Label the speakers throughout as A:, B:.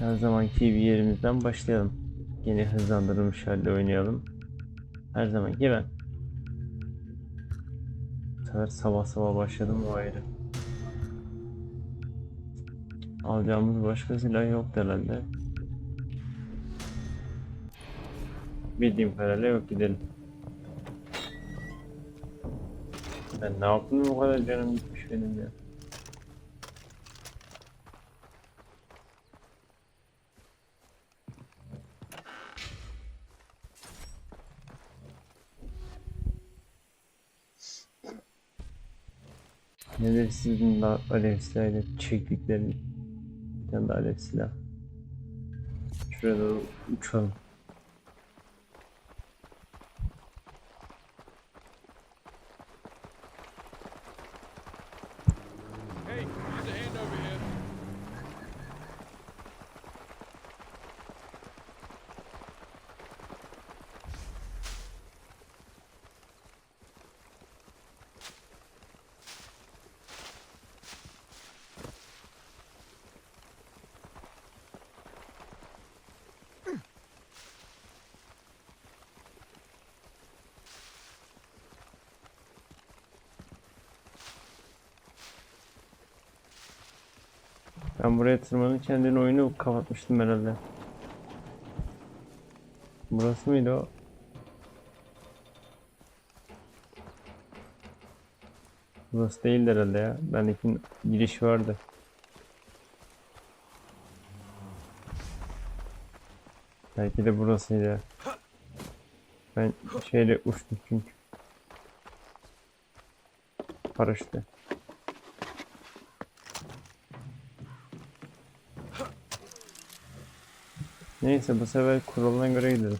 A: Her zamanki bir yerimizden başlayalım. Yine hızlandırılmış halde oynayalım. Her zamanki ben. Bu sefer sabah sabah başladım o ayrı. Alacağımız başka silah yok herhalde. Bildiğim kadarıyla yok gidelim. Ben ne yaptım bu kadar canım gitmiş benim ya. Nedir sizin de alev silahıyla çektikleri bir tane de alev silah. Doğru uçalım. Ben buraya tırmanırken dün oyunu kapatmıştım herhalde. Burası mıydı o? Burası değildi herhalde ya. Bendeki giriş vardı. Belki de burasıydı. Ben şeyle uçtum çünkü. Paraşütle. Neyse bu sefer kuralına göre gidelim.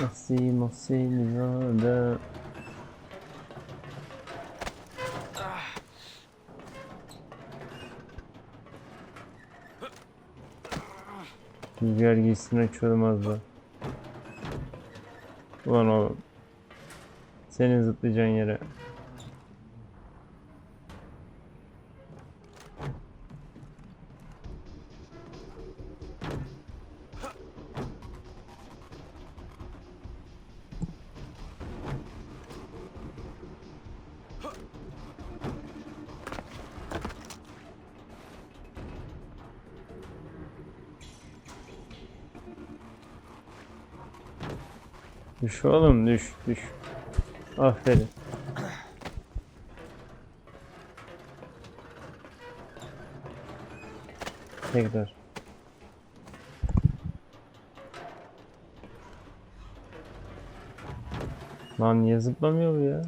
A: Nasıl nasıl nada Rüzgar giysisini açıyordum az daha. Ulan oğlum. Senin zıplayacağın yere. Düş oğlum düş düş. Aferin. Tekrar. Lan niye zıplamıyor bu ya?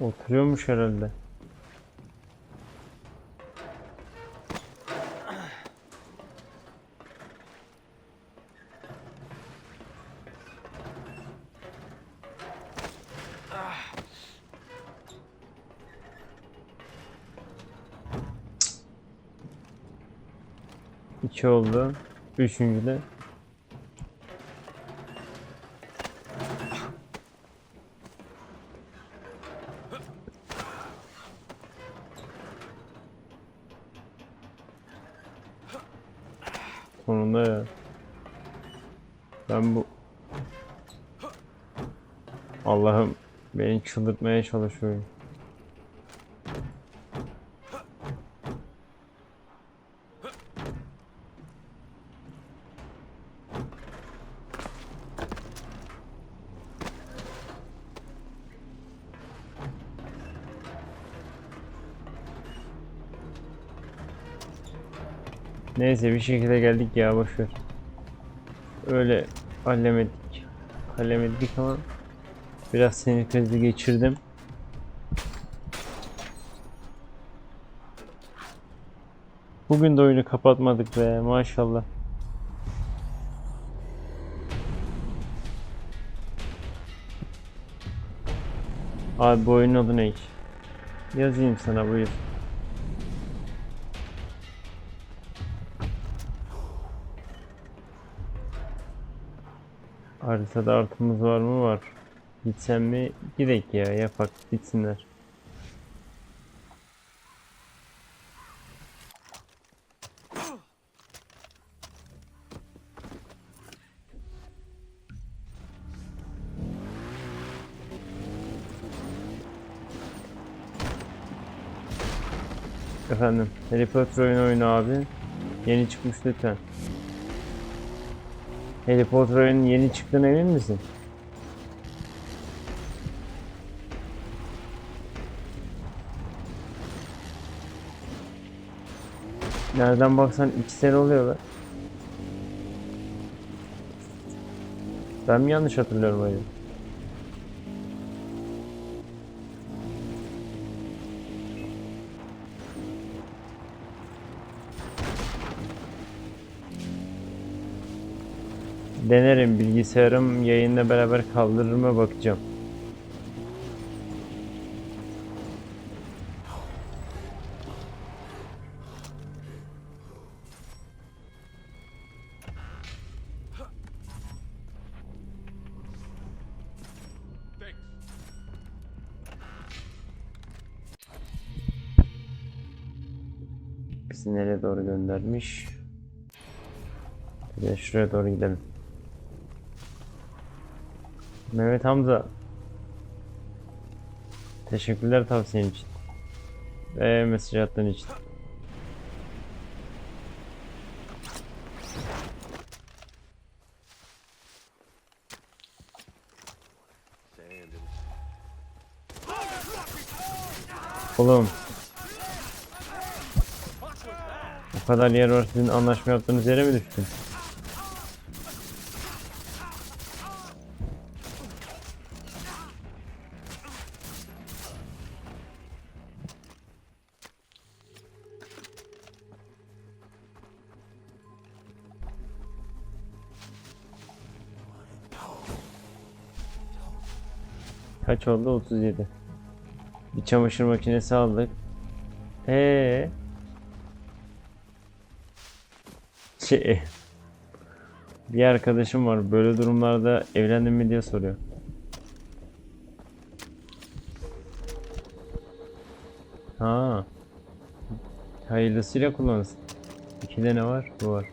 A: Oturuyormuş herhalde. İki oldu. Üçüncü de. Sonunda ya. Ben bu Allah'ım beni çıldırtmaya çalışıyor. Neyse bir şekilde geldik ya boşver. Öyle hallemedik. Hallemedik ama biraz sinir krizi geçirdim. Bugün de oyunu kapatmadık be maşallah. Abi bu oyunun adı ne? Yazayım sana buyur. Haritada artımız var mı? Var. Gitsem mi? Gidek ya. Yapak gitsinler. Efendim, Harry Potter oyunu oyunu abi. Yeni çıkmış lütfen. Oyunun yeni çıktığına emin misin? Nereden baksan iki sene oluyor be. Ben mi yanlış hatırlıyorum oyunu? Denerim bilgisayarım yayınla beraber kaldırır mı bakacağım. Bizi nereye doğru göndermiş? Bir de şuraya doğru gidelim. Mehmet Hamza. Teşekkürler tavsiyen için. Ve mesaj attığın için. Oğlum. O kadar yer var sizin anlaşma yaptığınız yere mi düştün? Kaç oldu? 37. Bir çamaşır makinesi aldık. Ee. Şey. Bir arkadaşım var. Böyle durumlarda evlendin mi diye soruyor. Ha. Hayırlısıyla kullansın. İkide ne var? Bu var.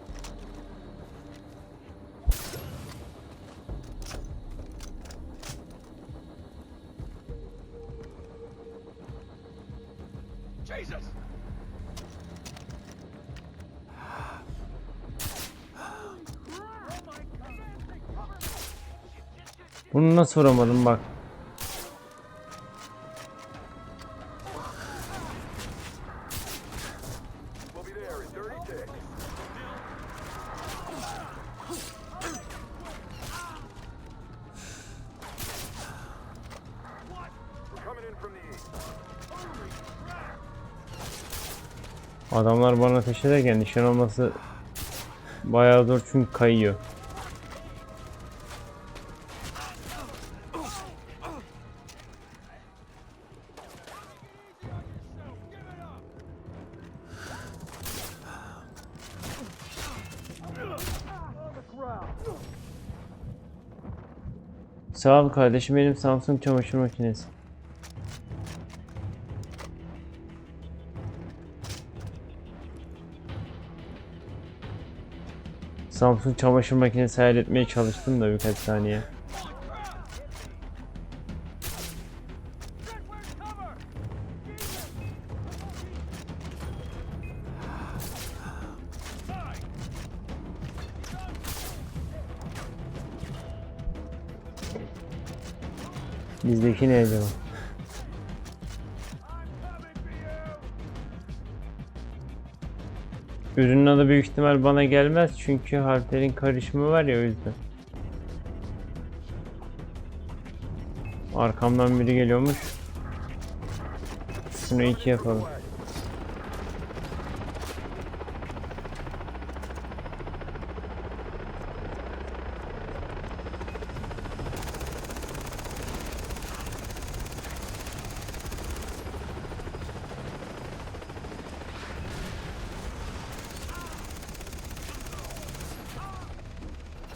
A: Bunu nasıl vuramadım? Bak. Adamlar bana ateş ederken nişan olması bayağı zor çünkü kayıyor. Sağ ol kardeşim benim Samsung çamaşır makinesi. Samsung çamaşır makinesi hayal etmeye çalıştım da birkaç saniye. Bizdeki ne acaba? Ürünün adı büyük ihtimal bana gelmez çünkü harflerin karışımı var ya o yüzden. Arkamdan biri geliyormuş. Şunu iki yapalım.